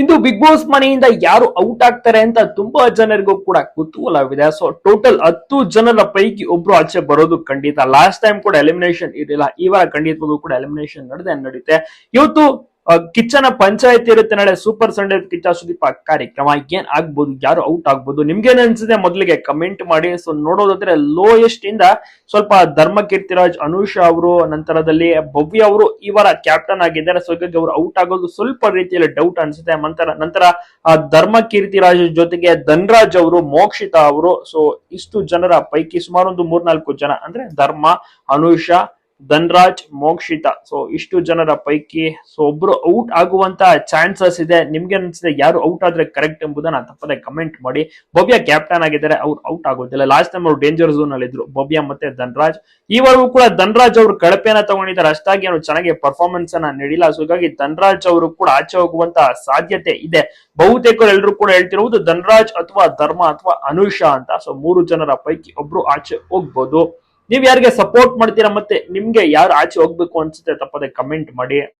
ಇಂದು big boss ಮನೆಯಿಂದ ಯಾರು out ಆಗ್ತಾರೆ ಅಂತ ತುಂಬಾ ಜನರಿಗೂ ಕೂಡ ಕುತೂಹಲವಿದೆ. ಸೊ ಟೋಟಲ್ ಹತ್ತು ಜನರ ಪೈಕಿ ಒಬ್ರು ಆಚೆ ಬರೋದು ಖಂಡಿತ. ಲಾಸ್ಟ್ ಟೈಮ್ ಕೂಡ ಎಲಿಮಿನೇಷನ್ ಇರಲಿಲ್ಲ. ಈ ವಾರ ಖಂಡಿತವಾಗೂ ಕೂಡ ಎಲಿಮಿನೇಷನ್ ನಡೆದೇ ನಡೆಯುತ್ತೆ. ಇವತ್ತು ಕಿಚ್ಚನ ಪಂಚಾಯತ್ ಇರುತ್ತೆ ನಾಳೆ ಸೂಪರ್ ಸಂಡೇ ಕಿಚ್ಚ ಸುದೀಪ ಕಾರ್ಯಕ್ರಮ. ಏನ್ ಆಗ್ಬೋದು, ಯಾರು ಔಟ್ ಆಗ್ಬೋದು, ನಿಮ್ಗೇನ್ ಅನ್ಸಿದೆ ಮೊದಲಿಗೆ ಕಮೆಂಟ್ ಮಾಡಿ. ಸೊ ನೋಡೋದಾದ್ರೆ ಲೋಯೆಸ್ಟ್ ಇಂದ ಸ್ವಲ್ಪ ಧರ್ಮ ಕೀರ್ತಿರಾಜ್ ಅನುಷಾ ಅವರು, ನಂತರದಲ್ಲಿ ಭವ್ಯ ಅವರು ಇವರ ಕ್ಯಾಪ್ಟನ್ ಆಗಿದ್ದಾರೆ. ಸೊ ಹೀಗಾಗಿ ಅವರು ಔಟ್ ಆಗೋದು ಸ್ವಲ್ಪ ರೀತಿಯಲ್ಲಿ ಡೌಟ್ ಅನ್ಸುತ್ತೆ. ನಂತರ ನಂತರ ಧರ್ಮ ಕೀರ್ತಿರಾಜ್ ಜೊತೆಗೆ ಧನ್ರಾಜ್ ಅವರು, ಮೋಕ್ಷಿತಾ ಅವರು. ಸೊ ಇಷ್ಟು ಜನರ ಪೈಕಿ ಸುಮಾರು ಒಂದು ಮೂರ್ನಾಲ್ಕು ಜನ ಅಂದ್ರೆ ಧರ್ಮ, ಅನುಷಾ ಧನ್ರಾಜ್ ಮೋಕ್ಷಿತ. ಸೊ ಇಷ್ಟು ಜನರ ಪೈಕಿ ಸೊ ಒಬ್ರು ಔಟ್ ಆಗುವಂತ ಚಾನ್ಸಸ್ ಇದೆ. ನಿಮ್ಗೆ ಅನ್ಸಿದೆ ಯಾರು ಔಟ್ ಆದ್ರೆ ಕರೆಕ್ಟ್ ಎಂಬುದನ್ನ ತಪ್ಪದೆ ಕಮೆಂಟ್ ಮಾಡಿ. ಭವ್ಯ ಕ್ಯಾಪ್ಟನ್ ಆಗಿದ್ದಾರೆ, ಅವ್ರು ಔಟ್ ಆಗೋದಿಲ್ಲ. ಲಾಸ್ಟ್ ಟೈಮ್ ಅವ್ರು ಡೇಂಜರ್ ಝೋನ್ ಅಲ್ಲಿ ಇದ್ರು, ಭವ್ಯ ಮತ್ತೆ ಧನ್ರಾಜ್. ಈವರೆಗೂ ಕೂಡ ಧನ್ರಾಜ್ ಅವರು ಕಳಪೆನ ತಗೊಂಡಿದ್ದಾರೆ. ಅಷ್ಟಾಗಿ ಅವರು ಚೆನ್ನಾಗಿ ಪರ್ಫಾರ್ಮೆನ್ಸ್ ಅನ್ನ ನೀಡಿಲ್ಲ. ಸೊ ಹೀಗಾಗಿ ಧನ್ರಾಜ್ ಅವರು ಕೂಡ ಆಚೆ ಹೋಗುವಂತ ಸಾಧ್ಯತೆ ಇದೆ. ಬಹುತೇಕರು ಎಲ್ಲರೂ ಕೂಡ ಹೇಳ್ತಿರುವುದು ಧನ್ರಾಜ್ ಅಥವಾ ಧರ್ಮ ಅಥವಾ ಅನುಷಾ ಅಂತ. ಸೊ ಮೂರು ಜನರ ಪೈಕಿ ಒಬ್ರು ಆಚೆ ಹೋಗ್ಬೋದು. ನೀವ್ ಯಾರಿಗೆ ಸಪೋರ್ಟ್ ಮಾಡ್ತೀರಾ ಮತ್ತೆ ನಿಮ್ಗೆ ಯಾರು ಆಚೆ ಹೋಗ್ಬೇಕು ಅನ್ಸುತ್ತೆ ತಪ್ಪದೆ ಕಮೆಂಟ್ ಮಾಡಿ.